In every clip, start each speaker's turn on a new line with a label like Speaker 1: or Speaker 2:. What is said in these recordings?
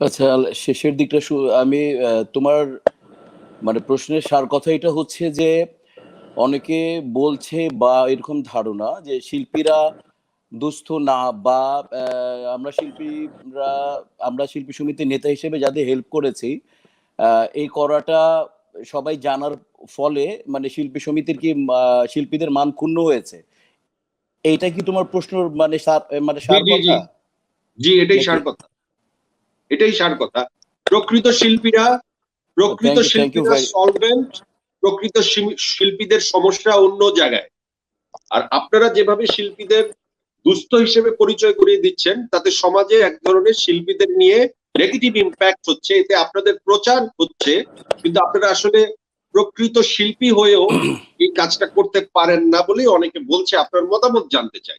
Speaker 1: আচ্ছা শেষের দিকটা আমি তোমার মানে প্রশ্নের সার কথা এটা হচ্ছে যে অনেকে বলছে বা এরকম ধারণা যে শিল্পীরা দুস্থ না বা আমরা শিল্পীরা আমরা শিল্পী সমিতির নেতা হিসেবে যাদের হেল্প করেছি আহ, এই করাটা সবাই জানার ফলে মানে শিল্পী সমিতির কি শিল্পীদের মান ক্ষুণ্ণ হয়েছে? এইটা কি তোমার প্রশ্ন মানে সার- মানে সার
Speaker 2: জি।
Speaker 1: কথা?
Speaker 2: জি। এটাই সার কথা। এটাই সার কথা। প্রকৃত শিল্পীরা প্রকৃত শিল্পীরা সলভেন্ট প্রকৃত শিল্পীদের সমস্যা অন্য জায়গায়। আর আপনারা যেভাবে শিল্পীদের দুস্থ হিসেবে পরিচয় করিয়ে দিচ্ছেন তাতে সমাজে এক ধরনের শিল্পীদের নিয়ে নেগেটিভ ইম্প্যাক্ট হচ্ছে এতে আপনাদের প্রচার হচ্ছে কিন্তু আপনারা আসলে প্রকৃত শিল্পী হয়েও এই কাজটা করতে পারেন না বলেই অনেকে বলছে আপনার মতামত জানতে চাই।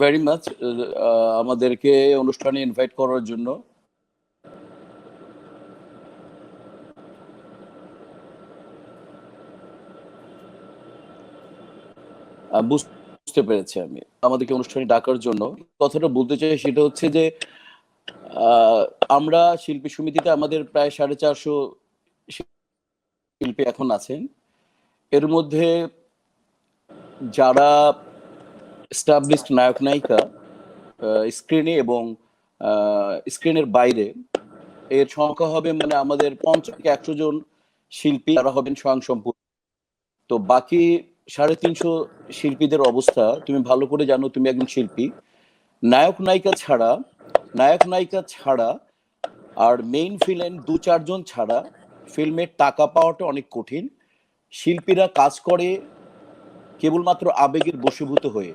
Speaker 1: ভেরি মাচ আমাদেরকে অনুষ্ঠানে ইনভাইট করার জন্য। বুঝতে পেরেছি আমি। আমাদেরকে অনুষ্ঠানে ডাকার জন্য। কথাটা বলতে চাই সেটা হচ্ছে যে আমরা শিল্পী সমিতিতে আমাদের প্রায় সাড়ে চারশো শিল্পী এখন আছেন। এর মধ্যে যারা এস্টাবলিশড নায়ক নায়িকা স্ক্রিনে এবং স্ক্রিনের বাইরে। এর সংখ্যা হবে মানে আমাদের পঞ্চাশ থেকে একশো জন শিল্পী, তারা হবেন স্বয়ংসম্পূর্ণ। তো বাকি সাড়ে তিনশো শিল্পীদের অবস্থা, তুমি ভালো করে জানো তুমি একজন শিল্পী। নায়ক নায়িকা ছাড়া, নায়ক নায়িকা ছাড়া আর মেইন ফিল্ম দু চারজন ছাড়া ফিল্মের টাকা পাওয়াটা অনেক কঠিন। শিল্পীরা কাজ করে কেবলমাত্র আবেগের বশীভূত হয়ে।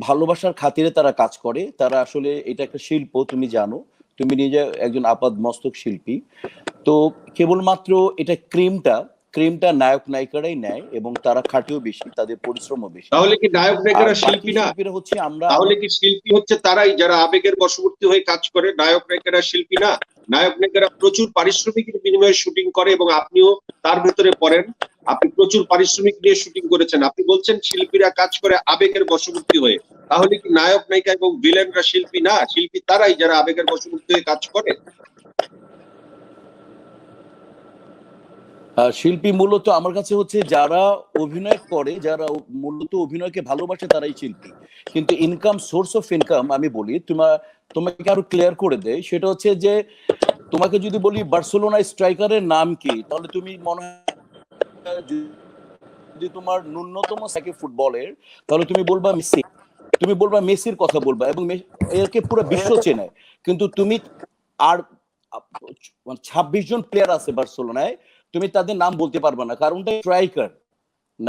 Speaker 1: ভালোবাসার খাতিরে তারা কাজ করে। তারা আসলে এটা একটা শিল্প তুমি জানো। তুমি নিজে একজন আপাদ মস্তক শিল্পী। তো কেবলমাত্র এটা ক্রিমটা ক্রিমটা নায়ক নায়িকারাই নেয় এবং তারা খাটেও বেশি তাদের পরিশ্রমও বেশি।
Speaker 2: তাহলে কি নায়ক নায়িকারা শিল্পী না
Speaker 1: শিল্পীরা হচ্ছে আমরা
Speaker 2: তাহলে কি শিল্পী হচ্ছে তারাই? যারা আবেগের বশবর্তী হয়ে কাজ করে নায়ক নায়িকারা শিল্পী না নায়ক নায়িকারা প্রচুর পারিশ্রমিকের বিনিময়ে শুটিং করে এবং আপনিও তার ভেতরে পড়েন। আপনি প্রচুর পারিশ্রমিক নিয়ে শুটিং করেছেন। আপনি বলছেন শিল্পীরা কাজ করে আবেগের বশবর্তী হয়ে। তাহলে কি নায়ক, নায়িকা এবং ভিলেনরা শিল্পী না? শিল্পী তারাই যারা আবেগের বশবর্তী হয়ে কাজ করে?
Speaker 1: শিল্পী মূলত আমার কাছে হচ্ছে যারা অভিনয় করে, যারা মূলত অভিনয়কে ভালোবাসে তারাই শিল্পী। কিন্তু ইনকাম সোর্স অফ ইনকাম আমি বলি তোমার তোমাকে আরও ক্লিয়ার করে দেয় সেটা হচ্ছে যে তোমাকে যদি বলি বার্সেলোনা স্ট্রাইকারের নাম কি, তাহলে তুমি মনে হয় যদি তোমার ন্যূনতম থাকে ফুটবলের তাহলে তুমি বলবা মেসি। তুমি বলবা মেসির কথা বলবা এবং এরকে একে পুরো বিশ্ব চেনে। কিন্তু তুমি আর ছাব্বিশ জন প্লেয়ার আছে বার্সেলোনায় তুমি তাদের নাম বলতে পারবে না। কারণটা স্ট্রাইকার